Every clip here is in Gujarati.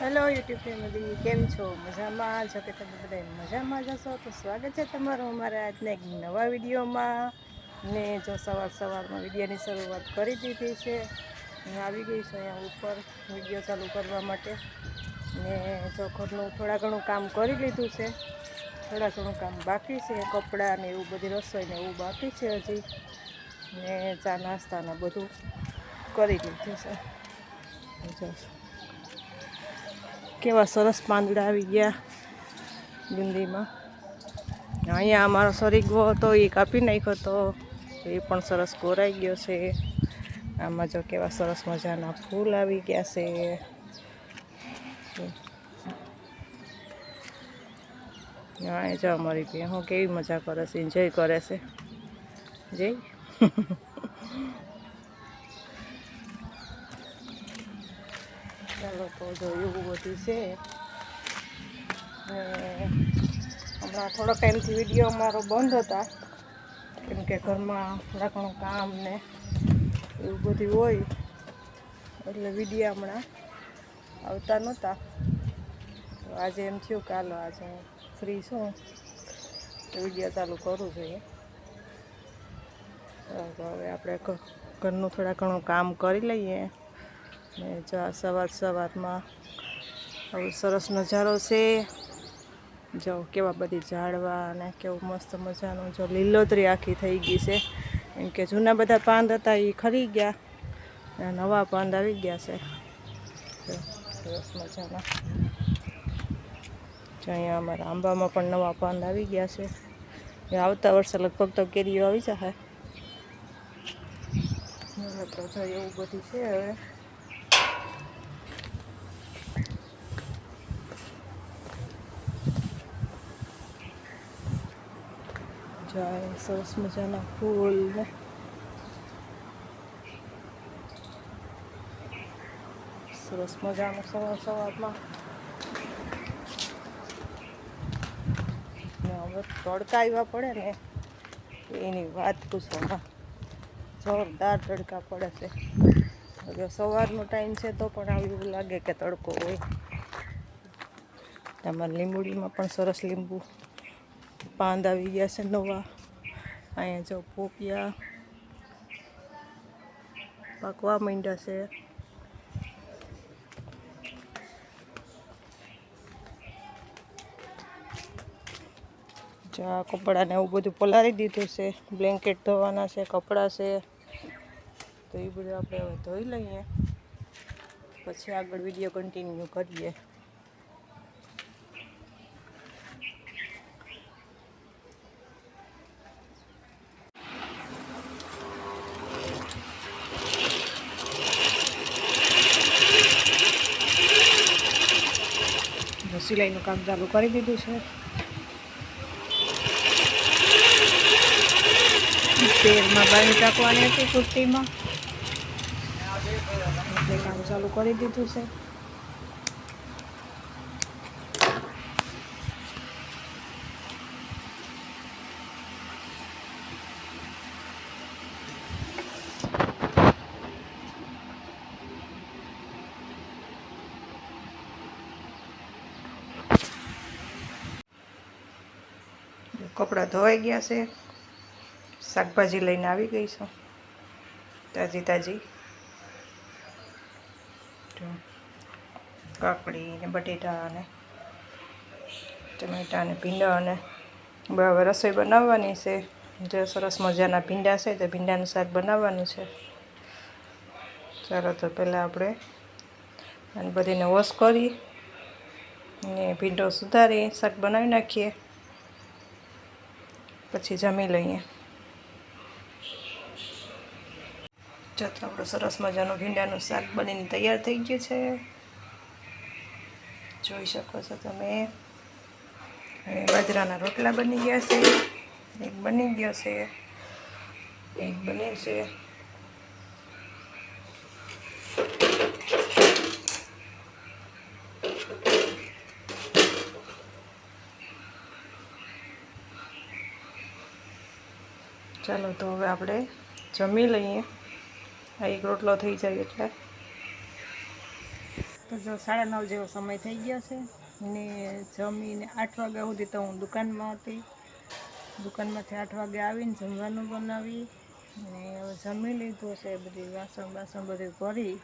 હેલો યુટ્યુબ ફેમિલી કેમ છો? મજામાં? જો કે તમે બધા મજામાં જશો તો સ્વાગત છે તમારું અમારા આજના એક નવા વિડીયોમાં. ને જો સવાર સવારમાં વિડીયોની શરૂઆત કરી દીધી છે હું આવી ગઈ છું અહીંયા ઉપર વીડિયો ચાલુ કરવા માટે. ને જો ઘરનું થોડા ઘણું કામ કરી લીધું છે, થોડા ઘણું કામ બાકી છે, કપડાં ને એવું બધી રસોઈ ને એવું બાકી છે હજી. ને ચા નાસ્તાને બધું કરી લીધું છે. જો કેવા સરસ પાંદડા આવી ગયા બિંદીમાં અહીંયા અમારો સરીગવો હતો, એ કાપી નાખ્યો હતો એ પણ સરસ કોરાઈ ગયો છે. આમાં જો કેવા સરસ મજાના ફૂલ આવી ગયા છે. હા જો અમારી હું કેવી મજા કરે છે એન્જોય કરે છે. જઈ ચાલો તો જો એવું બધું છે. હમણાં થોડો ટાઈમથી વીડિયો અમારો બંધ હતા. કેમ કે ઘરમાં થોડા ઘણું કામ ને એવું બધું હોય. એટલે વીડિયો હમણાં આવતા નહોતા. તો આજે એમ થયું કાલો આજે હું ફ્રી છું. તો વીડિયો ચાલુ કરવું જોઈએ. તો હવે આપણે ઘરનું થોડા ઘણું કામ કરી લઈએ. ને જો સવાર સવારમાં આવો સરસ નજારો છે. જો કેવા બધી ઝાડવા અને કેવું મસ્ત મજાનું જો લીલોતરી આખી થઈ ગઈ છે. એમ કે જૂના બધા પાંદ હતા એ ખરી ગયા અને નવા પાંદ આવી ગયા છે. સરસ મજાના. જો અહીંયા અમારા આંબામાં પણ નવા પાંદ આવી ગયા છે. આવતા વર્ષે લગભગ તો કેરીઓ આવી જશે. તો એવું બધું છે હવે. જાય, સરસ મજાના ફૂલ ને. સરસ મજાનું સવાર સવારમાં. હવે તડકા આવ્યા પડે ને, એની વાત પૂછવામાં જોરદાર તડકા પડે છે. હવે સવારનો ટાઈમ છે તો પણ આવી એવું લાગે કે તડકો હોય. તમારા લીંબુડીમાં પણ સરસ લીંબુ પાંદ આવી ગયા છે નવા અહીંયા જો પોપિયા પાકવા માંડ્યા છે જો આ કપડાને એવું બધું પલાળી દીધું છે બ્લેન્કેટ ધોવાના છે કપડાં છે તો એ બધું આપણે હવે ધોઈ લઈએ પછી આગળ વીડિયો કન્ટિન્યુ કરીએ સિલાઈનું કામ ચાલુ કરી દીધું છે. તેરમાં બાંધી ટાંકવાની હતી કુર્તીમાં. કામ ચાલુ કરી દીધું છે. કપડાં ધોવાઈ ગયા છે. શાકભાજી લઈને આવી ગઈ છું. તાજી તાજી. કાકડી ને બટેટા ને ટમેટા ને ભીંડા અને હવે રસોઈ બનાવવાની છે. જે સરસ મજાના ભીંડા છે તો ભીંડાનું શાક બનાવવાનું છે. ચાલો તો પહેલાં આપણે અને બધીને વોશ કરી ને ભીંડો સુધારી, શાક બનાવી નાખીએ. પછી જમી લઈએ. જો તો આપણું સરસ મજાનું ભીંડાનું શાક બનીને તૈયાર થઈ ગયું છે. જોઈ શકો છો તમે. બાજરાના રોટલા બની ગયા છે. એક બની ગયો છે. એક બને છે. ચાલો તો હવે આપણે જમી લઈએ. આ એક રોટલો થઈ જાય એટલે. તો જો સાડા નવ જેવો સમય થઈ ગયો છે ને જમીને આઠ વાગ્યા સુધી તો હું દુકાનમાં હતી. દુકાનમાંથી આઠ વાગે આવીને જમવાનું બનાવી અને હવે જમી લીધું છે, બધી વાસણ બાસણ બધું ભરી.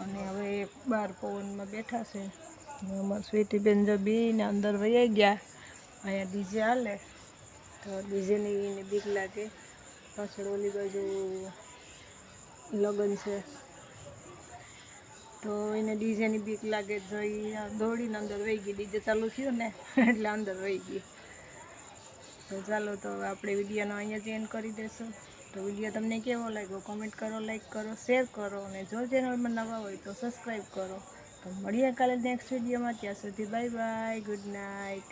અને હવે બાર પવનમાં બેઠા છે. અમારા સ્વીટીબેન જો બીને અંદર વૈયા ગયા. અહીંયા ડીજે હાલે. તો ડીજેની એને બીક લાગે. પાછળ ઓલી બાજુ લગ્ન છે. તો એને ડીજેની બીક લાગે તો એ દોડીને અંદર વહી ગઈ. ડીજે ચાલુ થયું ને, એટલે અંદર વહી ગઈ. તો ચાલો, તો આપણે વિડીયોનો અહીંયા જ કરી દેશું. તો વીડિયો તમને કેવો લાગ્યો? કોમેન્ટ કરો લાઈક કરો શેર કરો અને જો ચેનલમાં નવા હોય તો સબસ્ક્રાઈબ કરો. તો મળીએ કાલે નેક્સ્ટ વિડીયોમાં. ત્યાં સુધી બાય બાય ગુડ નાઇટ